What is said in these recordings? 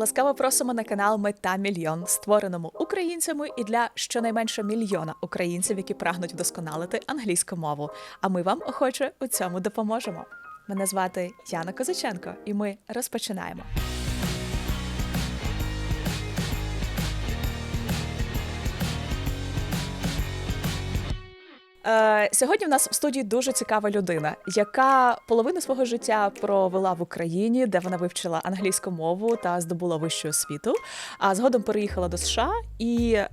Ласкаво просимо на канал Мета Мільйон, створеному українцями і для щонайменше мільйона українців, які прагнуть вдосконалити англійську мову. А ми вам охоче у цьому допоможемо. Мене звати Яна Козаченко, і ми розпочинаємо. Е, сьогодні в нас в студії дуже цікава людина, яка половину свого життя провела в Україні, де вона вивчила англійську мову та здобула вищу освіту. А згодом переїхала до США і е,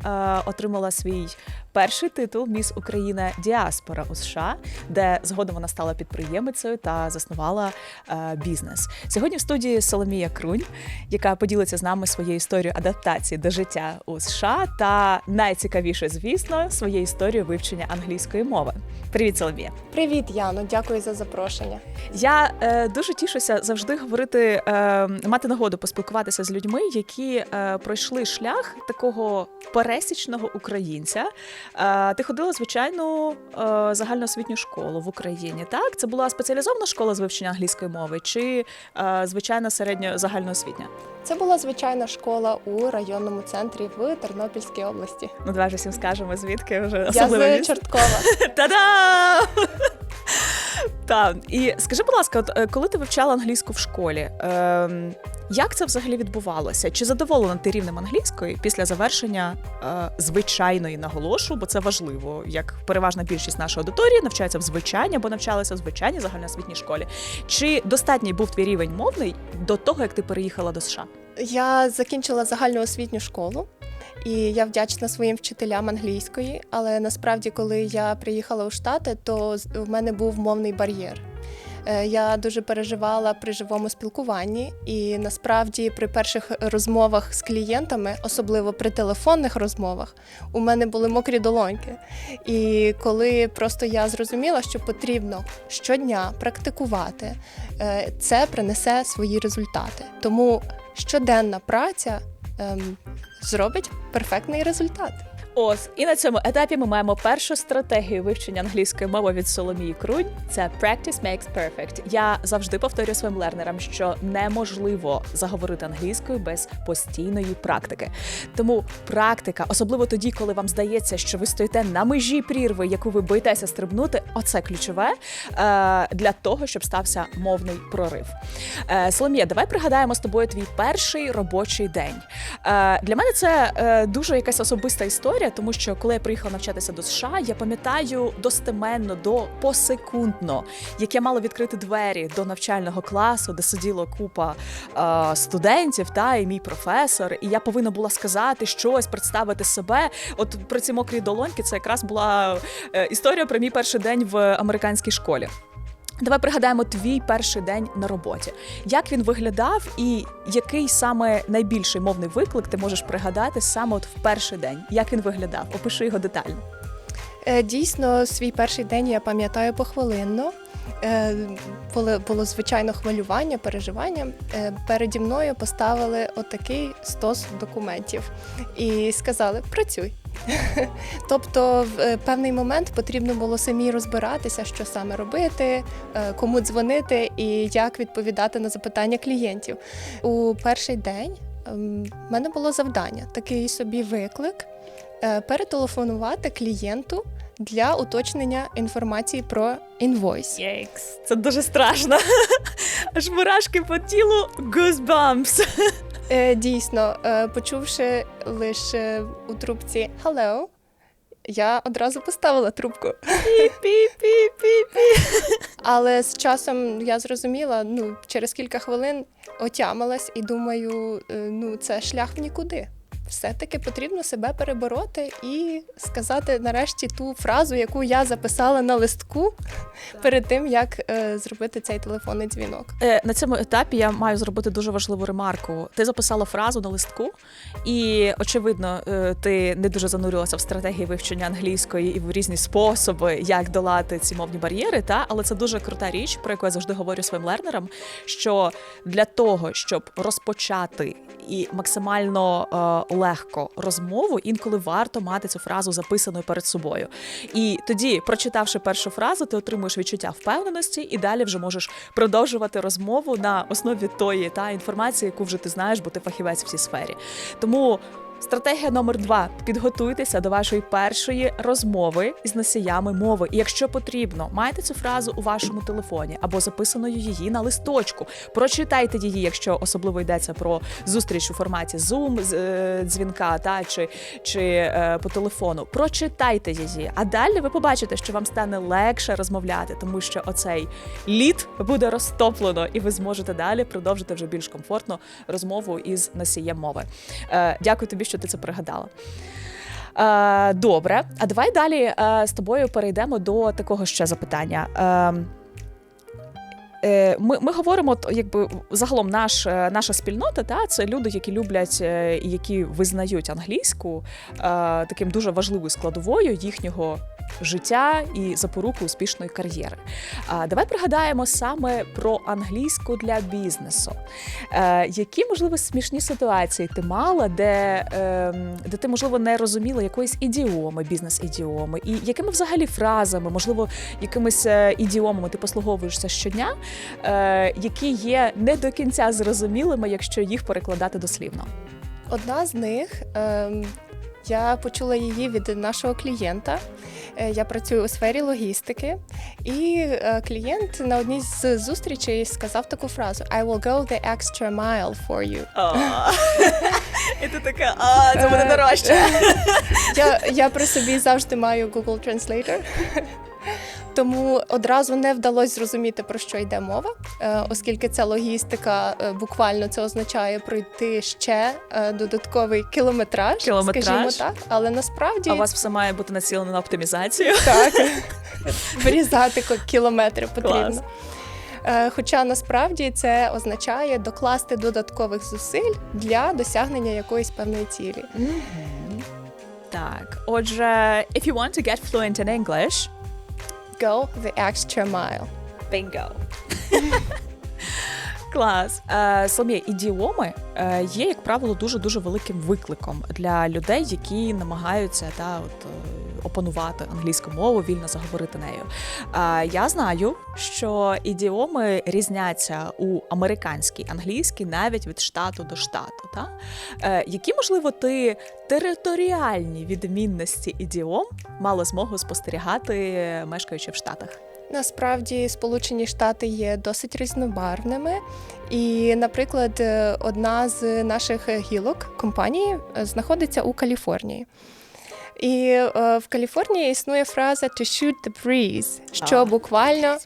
отримала свій перший титул Міс Україна Діаспора у США, де згодом вона стала підприємицею та заснувала е, бізнес. Сьогодні в студії Соломія Крунь, яка поділиться з нами своєю історією адаптації до життя у США та найцікавіше, звісно, своєю історією вивчення англійської мови. Привіт, Соломія! Привіт, Яно, дякую за запрошення. Я е, дуже тішуся завжди говорити, е, мати нагоду поспілкуватися з людьми, які е, пройшли шлях такого пересічного українця. Е, ти ходила звичайну е, загальноосвітню школу в Україні. Так, це була спеціалізована школа з вивчення англійської мови чи е, звичайна середньо загальноосвітня? Це була звичайна школа у районному центрі в Тернопільській області. Ну, давай вже всім скажемо, звідки вже Я з місце. Чорткова. Та-дам! Так, і скажи, будь ласка, от е, коли ти вивчала англійську в школі, ем, як це взагалі відбувалося? Чи задоволена ти рівнем англійської після завершення е, звичайної наголошу? Бо це важливо, як переважна більшість нашої аудиторії навчається в звичайній або навчалися в звичайній загальноосвітній школі. Чи достатній був твій рівень мовний до того, як ти переїхала до США? Я закінчила загальноосвітню школу. І я вдячна своїм вчителям англійської, але насправді, коли я приїхала у Штати, то в мене був мовний бар'єр. Е, Я дуже переживала при живому спілкуванні, і насправді при перших розмовах з клієнтами, особливо при телефонних розмовах, у мене були мокрі долоньки. І коли просто я зрозуміла, що потрібно щодня практикувати, е, це принесе свої результати. Тому щоденна праця ем, зробить перфектний результат. Ось і на цьому етапі ми маємо першу стратегію вивчення англійської мови від Соломії Крунь. Це practice makes perfect. Я завжди повторюю своїм лернерам, що неможливо заговорити англійською без постійної практики. Тому практика, особливо тоді, коли вам здається, що ви стоїте на межі прірви, яку ви боїтеся стрибнути, оце ключове е, для того, щоб стався мовний прорив. Е, Соломія, давай пригадаємо з тобою твій перший робочий день. Е, Для мене це дуже якась особиста історія, тому що коли я приїхала навчатися до США, я пам'ятаю достеменно до посекундно, як я мала відкрити двері до навчального класу, де сиділо купа е, студентів, та і мій професор, і я повинна була сказати щось, представити себе. От про ці мокрі долоньки це якраз була е, історія про мій перший день в американській школі. Давай пригадаємо твій перший день на роботі. Як він виглядав, і який саме найбільший мовний виклик ти можеш пригадати саме от в перший день? Як він виглядав? Опиши його детально. Е, Дійсно, свій перший день я пам'ятаю похвилинно. Е, Було, було звичайно хвилювання, переживання. Е, Переді мною поставили отакий стос документів і сказали: працюй. Тобто, в е, певний момент потрібно було самі розбиратися, що саме робити, кому дзвонити і як відповідати на запитання клієнтів. У перший день ем, в мене було завдання, такий собі виклик перетелефонувати клієнту для уточнення інформації про інвойс. Єкс, це дуже страшно. Аж мурашки по тілу, goosebumps. Е, Дійсно, е, почувши лише у трубці «Hello», я одразу поставила трубку. Пі-пі-пі-пі. Але з часом я зрозуміла, ну через кілька хвилин отямилась і думаю, е, ну це шлях в нікуди. Все-таки потрібно себе перебороти і сказати нарешті ту фразу, яку я записала на листку перед тим, як е, зробити цей телефонний дзвінок. Е, На цьому етапі я маю зробити дуже важливу ремарку. Ти записала фразу на листку, і очевидно, е, ти не дуже занурилася в стратегії вивчення англійської і в різні способи, як долати ці мовні бар'єри. Та але це дуже крута річ, про яку я завжди говорю своїм лернерам. Що для того, щоб розпочати і максимально е, легко розмову, інколи варто мати цю фразу записаною перед собою. І тоді, прочитавши першу фразу, ти отримуєш відчуття впевненості, і далі вже можеш продовжувати розмову на основі тої та інформації, яку вже ти знаєш, бо ти фахівець в цій сфері. Тому. Стратегія номер два: підготуйтеся до вашої першої розмови з носіями мови. І якщо потрібно, майте цю фразу у вашому телефоні або записаною її на листочку. Прочитайте її, якщо особливо йдеться про зустріч у форматі Zoom, з- е, дзвінка та чи, чи е, по телефону. Прочитайте її, а далі ви побачите, що вам стане легше розмовляти, тому що оцей лід буде розтоплено, і ви зможете далі продовжити вже більш комфортно розмову із носієм мови. Е, дякую тобі, що ти це пригадала. Е, добре, а давай далі е, з тобою перейдемо до такого ще запитання. Е, Ми, ми говоримо, якби загалом наш, наша спільнота, та це люди, які люблять і які визнають англійську таким дуже важливою складовою їхнього життя і запоруку успішної кар'єри. Давай пригадаємо саме про англійську для бізнесу. Е, Які можливо смішні ситуації ти мала, де, е, де ти можливо не розуміла якоїсь ідіоми, бізнес-ідіоми, і якими взагалі фразами, можливо, якимись е, ідіомами ти послуговуєшся щодня, е, які є не до кінця зрозумілими, якщо їх перекладати дослівно. Одна з них ем, я почула її від нашого клієнта. Е, Я працюю у сфері логістики, і е, клієнт на одній з зустрічей сказав таку фразу: I will go the extra mile for you. І ти така, а це буде Е, дорожче. Я, я при собі завжди маю Google Translator. Тому одразу не вдалося зрозуміти, про що йде мова, е, оскільки ця логістика е, буквально це означає пройти ще е, додатковий кілометраж, Кілометраж. скажімо так. Але насправді А у вас все має бути націлено на оптимізацію. так вирізати кілометри потрібно. Клас. Хоча насправді це означає докласти додаткових зусиль для досягнення якоїсь певної цілі. Так, отже, if you want to get fluent in English, Go the extra mile. Bingo. Клас. Е, Соломія, ідіоми е, є, як правило, дуже дуже великим викликом для людей, які намагаються та от е, опанувати англійську мову, вільно заговорити нею. Я знаю, що ідіоми різняться у американській англійській навіть від штату до штату. Та? Е, які, можливо, ти територіальні відмінності ідіом мала змогу спостерігати, мешкаючи в Штатах? Насправді Сполучені Штати є досить різнобарвними, і, наприклад, е, одна з наших гілок компанії е, знаходиться у Каліфорнії. І е, в Каліфорнії існує фраза to shoot the breeze, що буквально.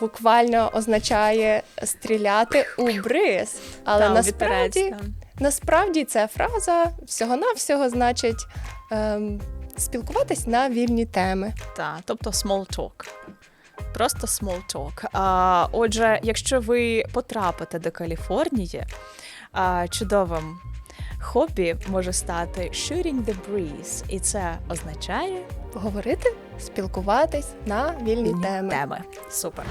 Буквально означає стріляти у бриз, але Та, насправді, насправді ця фраза всього-навсього значить ем, спілкуватись на вільні теми. Та, тобто small talk. Просто small talk. А, отже, якщо ви потрапите до Каліфорнії, а, чудовим хобі може стати shooting the breeze. І це означає Говорити, спілкуватись на вільні теми. теми. Супер.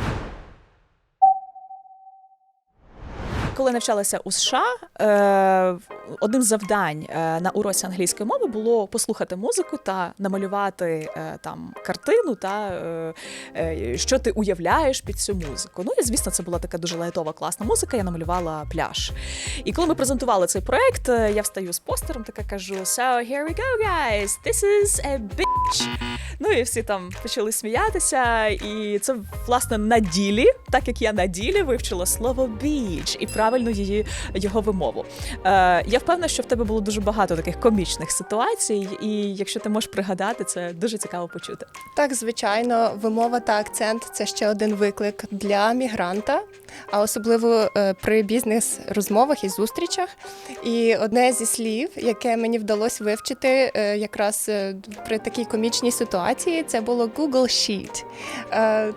Коли навчалася у США, е, одним з завдань е, на уроці англійської мови було послухати музику та намалювати е, там картину, та е, е, що ти уявляєш під цю музику. Ну і звісно, це була така дуже лайтова класна музика. Я намалювала пляж. І коли ми презентували цей проект, е, я встаю з постером, така кажу: So here we go, guys, this is a bitch. Ну і всі там почали сміятися, і це власне на ділі, так як я на ділі вивчила слово біч і правильно її його вимову. Е, я впевнена, що в тебе було дуже багато таких комічних ситуацій, і якщо ти можеш пригадати, це дуже цікаво почути. Так, звичайно, вимова та акцент це ще один виклик для мігранта, а особливо е, при бізнес-розмовах і зустрічах. І одне зі слів, яке мені вдалося вивчити е, якраз е, при такій комічній ситуації, це було Google Sheet. Е,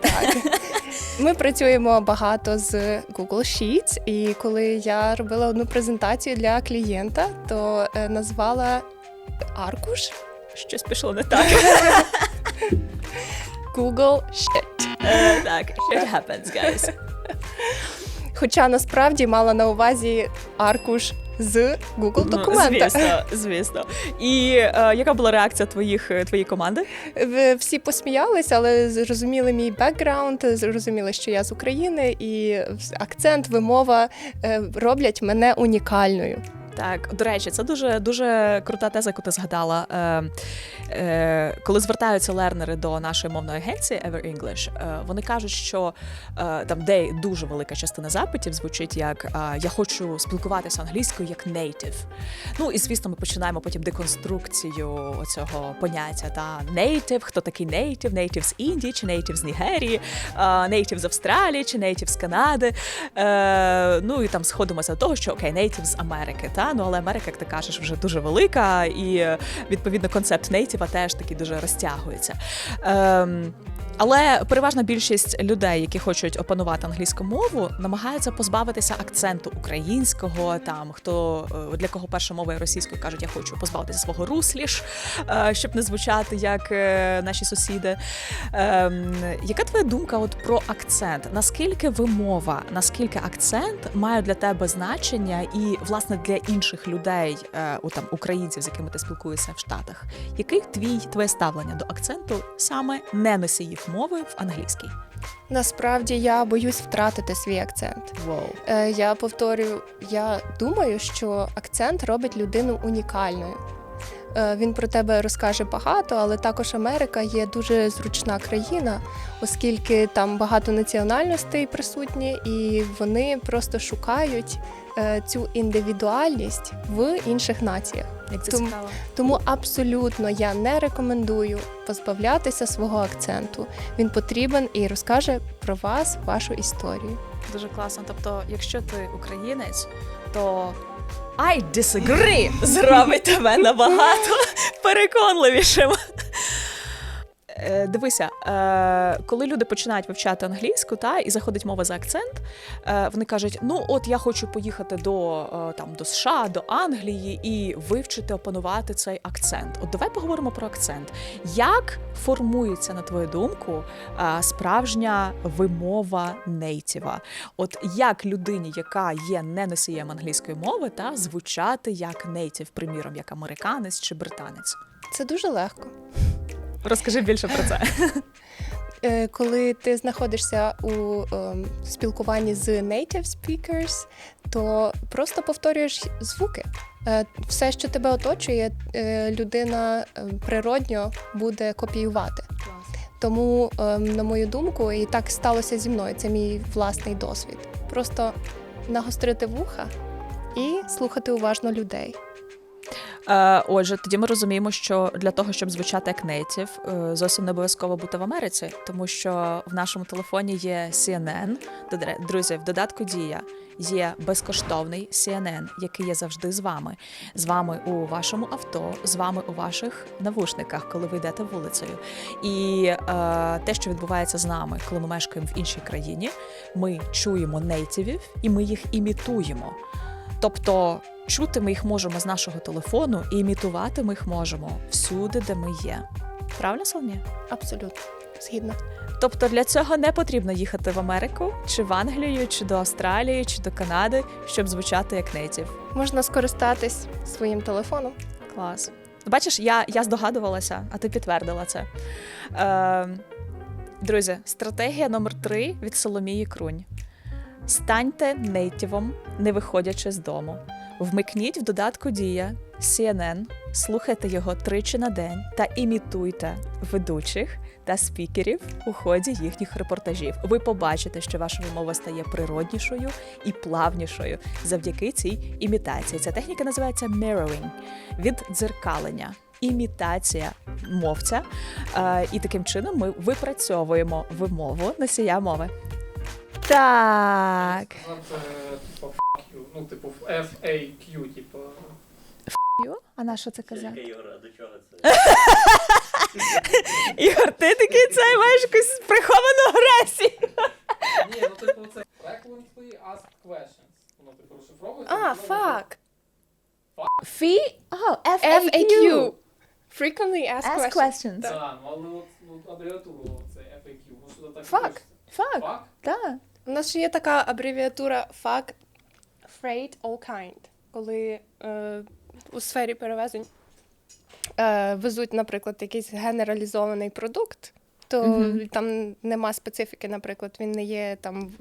Так, ми працюємо багато з Google Sheets, і коли я робила одну презентацію для клієнта, то е, назвала аркуш Щось пішло не так. Google Sheet. Е, Так, shit happens, guys. Хоча насправді мала на увазі аркуш з Google документа. Ну, звісно, звісно. І е, яка була реакція твоїх е, твоєї команди? Всі посміялися, але зрозуміли мій бекграунд, зрозуміли, що я з України, і акцент, вимова е, роблять мене унікальною. Так, до речі, це дуже дуже крута теза, яку ти згадала. Е, е, коли звертаються лернери до нашої мовної агенції Ever English, е, вони кажуть, що е, там, де дуже велика частина запитів звучить як е, я хочу спілкуватися англійською як native. Ну і звісно, ми починаємо потім деконструкцію цього поняття та native, хто такий native, native з Індії чи native з Нігерії, е, native з Австралії чи native з Канади. Е, ну і там сходимося до того, що окей, native з Америки, та ну але Америка, як ти кажеш, вже дуже велика, і відповідно концепт нейтіва теж такий дуже розтягується. Ем, але переважна більшість людей, які хочуть опанувати англійську мову, намагаються позбавитися акценту українського. Там хто е, для кого перша мова є російською, кажуть, я хочу позбавитися свого русліш, е, щоб не звучати як е, наші сусіди. Ем, Яка твоя думка от про акцент? Наскільки вимова, наскільки акцент має для тебе значення, і власне для інших людей, у там українців, з якими ти спілкуєшся в Штатах? Який твій твоє ставлення до акценту саме не носіїв мови в англійській? Насправді я боюсь втратити свій акцент. Воу. Е, Я повторюю, я думаю, що акцент робить людину унікальною. Е, Він про тебе розкаже багато, але також Америка є дуже зручна країна, оскільки там багато національностей присутні, і вони просто шукають цю індивідуальність в інших націях. Як це Тому- цікаво. Тому абсолютно я не рекомендую позбавлятися свого акценту. Він потрібен і розкаже про вас, вашу історію. Дуже класно. Тобто, якщо ти українець, то I disagree зробить тебе набагато переконливішим. Е, Дивися, е, коли люди починають вивчати англійську, та і заходить мова за акцент, е, вони кажуть: ну от я хочу поїхати до там до США, до Англії і вивчити, опанувати цей акцент. От давай поговоримо про акцент. Як формується, на твою думку, справжня вимова нейтіва? От як людині, яка є не носієм англійської мови, та звучати як нейтів, приміром, як американець чи британець? Це дуже легко. Розкажи більше про це. Е, Коли ти знаходишся у ем, спілкуванні з native speakers, то просто повторюєш звуки. Е, Все, що тебе оточує, е, людина е, природньо буде копіювати. Тому, ем, на мою думку, і так сталося зі мною. Це мій власний досвід. Просто нагострити вуха і слухати уважно людей. Е, отже, тоді ми розуміємо, що для того, щоб звучати як нейтів, зовсім не обов'язково бути в Америці, тому що в нашому телефоні є CNN. Друзі, в додатку Дія є безкоштовний CNN, який є завжди з вами. З вами у вашому авто, з вами у ваших навушниках, коли ви йдете вулицею. І е, те, що відбувається з нами, коли ми мешкаємо в іншій країні, ми чуємо нейтивів і ми їх імітуємо. Тобто чути ми їх можемо з нашого телефону і імітувати ми їх можемо всюди, де ми є. Правильно, Соломія? Абсолютно згідна. Тобто для цього не потрібно їхати в Америку, чи в Англію, чи до Австралії, чи до Канади, щоб звучати як нейтів. Можна скористатись своїм телефоном. Клас. Бачиш, я, я здогадувалася, а ти підтвердила це. Е, друзі, стратегія номер три від Соломії Крунь. Станьте нейтівом, не виходячи з дому. Вмикніть в додатку Дія CNN, слухайте його тричі на день та імітуйте ведучих та спікерів у ході їхніх репортажів. Ви побачите, що ваша вимова стає природнішою і плавнішою завдяки цій імітації. Ця техніка називається mirroring – віддзеркалення. Імітація мовця, Е, і таким чином ми випрацьовуємо вимову носія мови. Так. Це типу ну типу FAQ, типу. А на що це казати? Ігор, до чого це? Ігор, ти такий цей маєш якусь приховану агресію. Ні, ну типу це frequently asked questions. Воно типу розшифровується. А, фак. Фі? О, FAQ. Frequently asked Ask questions. questions. Так, ну але от ну, абревіатуру це FAQ. Ну так. Фак. Fuck? Так. У нас ще є така абревіатура FAQ Freight All Kind, коли е, у сфері перевезень е, везуть, наприклад, якийсь генералізований продукт. То Мгм. там нема специфіки, наприклад, він не є там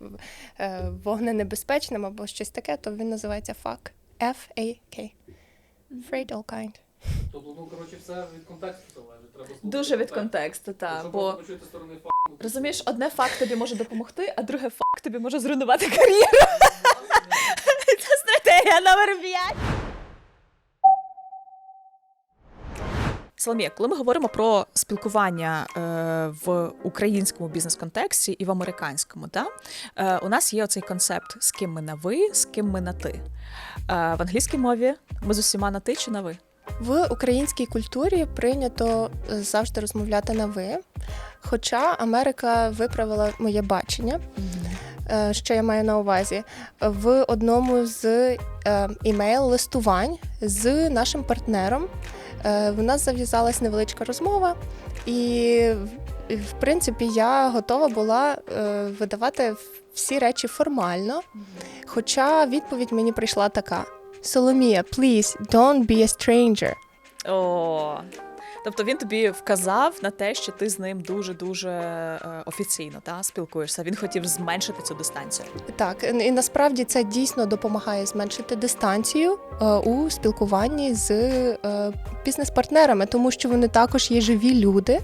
е, вогненебезпечним або щось таке, то він називається FAQ. F-A-K. Freight all kind. Тобто, ну, коротше, все від контексту залежить. Треба слухати Дуже від контексту, та Якщо бо розумієш, одне факт тобі може допомогти, а друге факт тобі може зруйнувати кар'єру. Це стратегія номер 5. Соломія, коли ми говоримо про спілкування е, в українському бізнес-контексті і в американському, та, е, у нас є оцей концепт, з ким ми на ви, з ким ми на ти. Е, в англійській мові ми з усіма на ти чи на ви? В українській культурі прийнято завжди розмовляти на ви. Хоча Америка виправила моє бачення, Е, що я маю на увазі, в одному з е, імейл-листувань з нашим партнером е, в нас зав'язалась невеличка розмова, і в- принципі я готова була е, видавати всі речі формально. Хоча відповідь мені прийшла така: Соломія, please, don't be a stranger. О, тобто він тобі вказав на те, що ти з ним дуже дуже офіційно та спілкуєшся. Він хотів зменшити цю дистанцію. Так, і насправді це дійсно допомагає зменшити дистанцію е, у спілкуванні з е, бізнес-партнерами, тому що вони також є живі люди,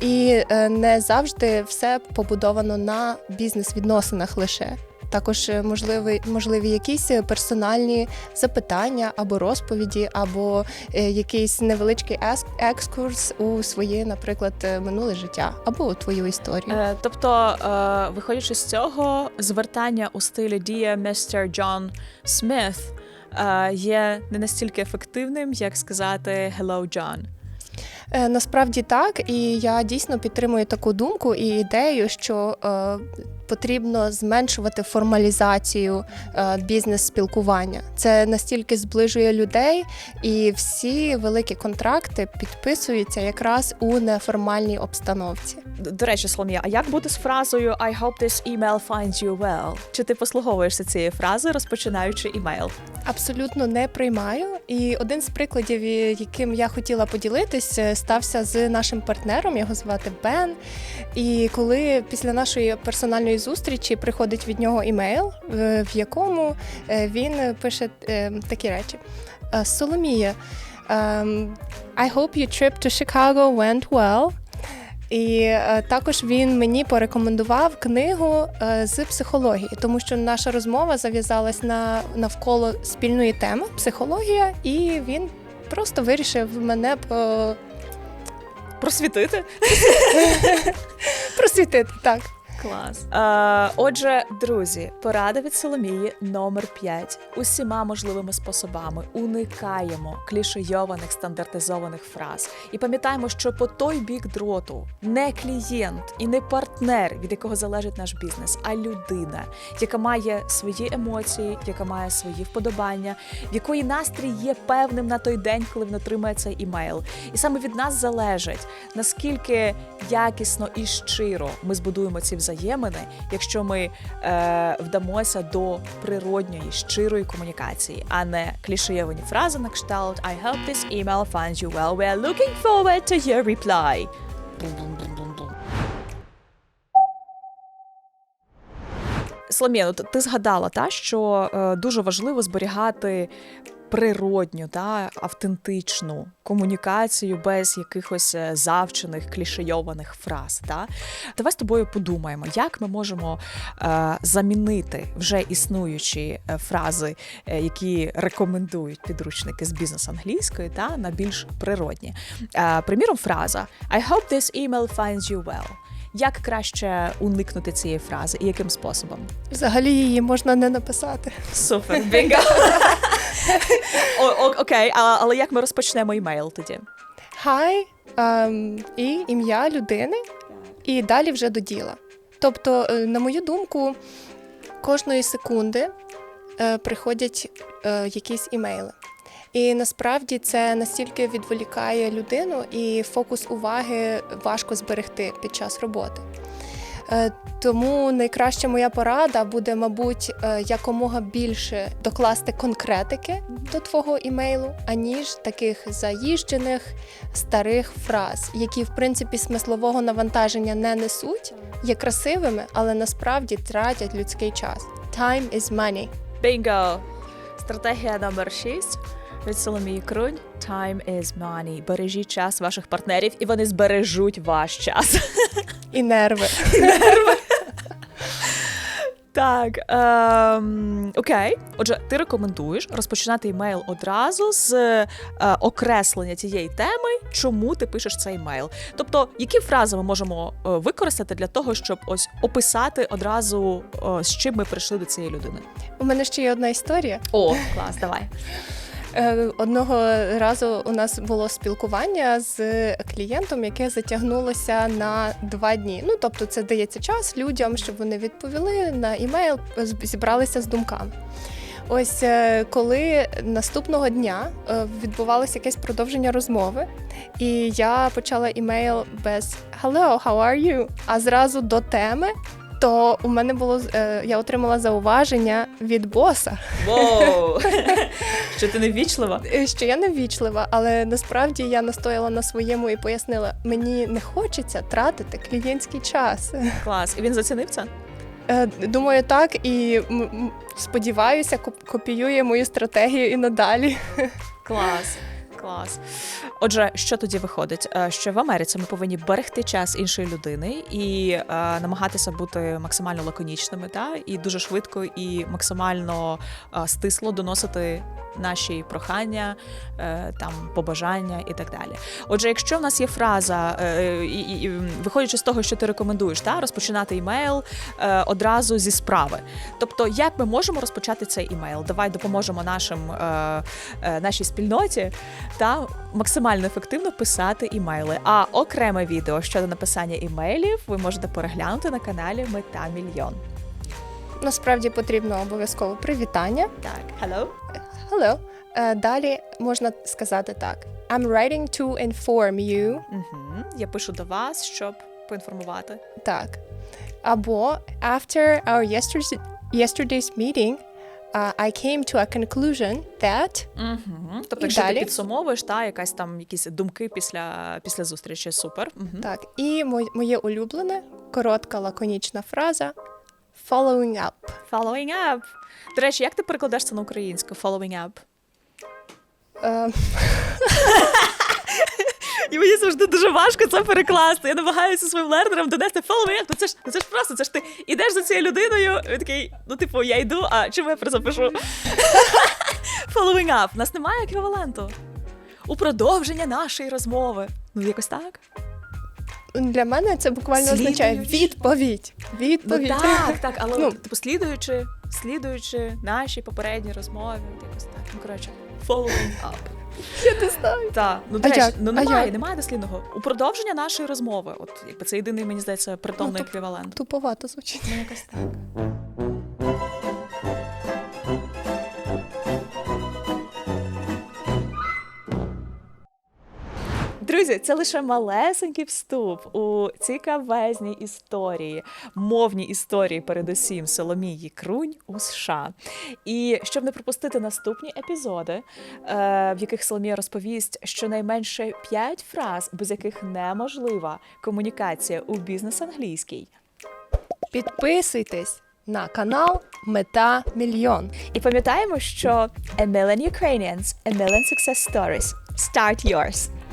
і е, не завжди все побудовано на бізнес-відносинах лише. Також е, можливі, можливі якісь персональні запитання або розповіді, або е, якийсь невеличкий екскурс у своє, наприклад, е, минуле життя, або у твою історію. Е, тобто, е, виходячи з цього, звертання у стилі Mr. John Smith е, є не настільки ефективним, як сказати Hello, John. Е, Насправді так, і я дійсно підтримую таку думку і ідею, що е, потрібно зменшувати формалізацію е, бізнес-спілкування. Це настільки зближує людей, і всі великі контракти підписуються якраз у неформальній обстановці. До речі, Соломія, а як бути з фразою I hope this email finds you well? Чи ти послуговуєшся цією фразою, розпочинаючи імейл? Абсолютно не приймаю. І один з прикладів, яким я хотіла поділитись, е, стався з нашим партнером. Його звати Бен. І коли після нашої персональної зустрічі приходить від нього імейл, в якому е, він пише е, такі речі: Соломія, ем, I hope your trip to Chicago went well. І е, також він мені порекомендував книгу е, з психології, тому що наша розмова зав'язалась на навколо спільної теми психологія, і він просто вирішив мене по... Просвітити? просвітити. Так, Клас. Е, отже, друзі, порада від Соломії номер 5. Усіма можливими способами уникаємо клішейованих стандартизованих фраз. І пам'ятаємо, що по той бік дроту не клієнт і не партнер, від якого залежить наш бізнес, а людина, яка має свої емоції, яка має свої вподобання, в якої настрій є певним на той день, коли він отримає цей імейл. І саме від нас залежить, наскільки якісно і щиро ми збудуємо ці взаємини, якщо ми е, вдамося до природньої, щирої комунікації, а не клішеєвані фрази на кшталт I hope this email finds you well. We are looking forward to your reply. Соломія, ти згадала, та, що е, дуже важливо зберігати природню та автентичну комунікацію без якихось е, завчених клішейованих фраз. Та? Давай з тобою подумаємо, як ми можемо е, замінити вже існуючі е, фрази, які рекомендують підручники з бізнес англійської, та на більш природні. Е, приміром, фраза I hope this email finds you well. Як краще уникнути цієї фрази і яким способом? взагалі її можна не написати. Супер, бінго. Окей, а, але як ми розпочнемо імейл тоді? Хай ем, і ім'я людини, і далі вже до діла. Тобто, е, на мою думку, кожної секунди е, приходять е, якісь імейли. І насправді це настільки відволікає людину, і фокус уваги важко зберегти під час роботи. Е, Тому найкраща моя порада буде, мабуть, е, якомога більше докласти конкретики до твого імейлу, аніж таких заїжджених старих фраз, які в принципі смислового навантаження не несуть, є красивими, але насправді тратять людський час. Time is money. Бінго! Стратегія номер 6 від Соломії Крунь. Time is money. Бережіть час ваших партнерів, і вони збережуть ваш час. І нерви. Нерви Так, ем, окей. Отже, ти рекомендуєш розпочинати імейл одразу з е, окреслення тієї теми, чому ти пишеш цей імейл. Тобто, які фрази ми можемо е, використати для того, щоб ось описати одразу, е, з чим ми прийшли до цієї людини. У мене ще є одна історія. О, клас, давай. Е, Одного разу у нас було спілкування з клієнтом, яке затягнулося на два дні. Ну тобто, це дається час людям, щоб вони відповіли на імейл, зібралися з думками. Ось е, коли наступного дня е, відбувалося якесь продовження розмови, і я почала імейл без «Hello, how are you?», а зразу до теми, то у мене було е, я отримала зауваження від боса. Воу! Що ти не ввічлива? Е, що я не ввічлива, але насправді я настояла на своєму і пояснила, мені не хочеться тратити клієнтський час. Клас. І він зацінив це? Е, Думаю, так і сподіваюся, коп- копіює мою стратегію і надалі. Клас. Клас. Отже, що тоді виходить? Е, Що в Америці ми повинні берегти час іншої людини і е, намагатися бути максимально лаконічними, та і дуже швидко і максимально е, стисло доносити наші прохання, е, там побажання і так далі. Отже, якщо в нас є фраза, е, і, і, і, виходячи з того, що ти рекомендуєш, та розпочинати імейл е, одразу зі справи. Тобто, як ми можемо розпочати цей імейл? Давай допоможемо нашим е, е, нашій спільноті та максимально ефективно писати імейли. А окреме відео щодо написання імейлів ви можете переглянути на каналі Мета Мільйон. Насправді потрібно обов'язково привітання. Так, hello. Hello. Е, Далі можна сказати так: I'm writing to inform you. Угу. Я пишу до вас, щоб поінформувати. Так. Або after our yesterday's, meeting, I came to a conclusion that Угу. Тобто, якщо далі? ти підсумовуєш, та якась там якісь думки після, після зустрічі, супер. Угу. Так, і мо- моє улюблене, коротка лаконічна фраза following up. Following up. До речі, як ти перекладеш це на українську? Following up. Е, І мені завжди дуже важко це перекласти. Я намагаюся своїм лернерам донести following up. Ну це ж ну це ж просто, це ж ти ідеш за цією людиною. Він такий, ну типу, я йду, а чому я перезапишу? following up. У нас немає еквіваленту. У продовження нашої розмови. Ну, якось так. для мене це буквально означає Слідуючи. відповідь. Ну так, так, але Ну. типу, слідуючи, слідуючи нашій попередній розмові, якось так. Ну, коротше, following up. Я не знаю. Так, ну до А речі, як? ну А немає, як? немає дослідного. У продовження нашої розмови. От якби це єдиний, мені здається, притомний Ну, еквівалент. Туповато звучить. Ну, якось так. Друзі, це лише малесенький вступ у цікавезні історії, мовні історії, передусім Соломії Крунь у США. І щоб не пропустити наступні епізоди, е, в яких Соломія розповість щонайменше 5 фраз, без яких неможлива комунікація у бізнес англійській. Підписуйтесь на канал Мета Мільйон. І пам'ятаємо, що A Million Ukrainians, A Million Success Stories. Start yours!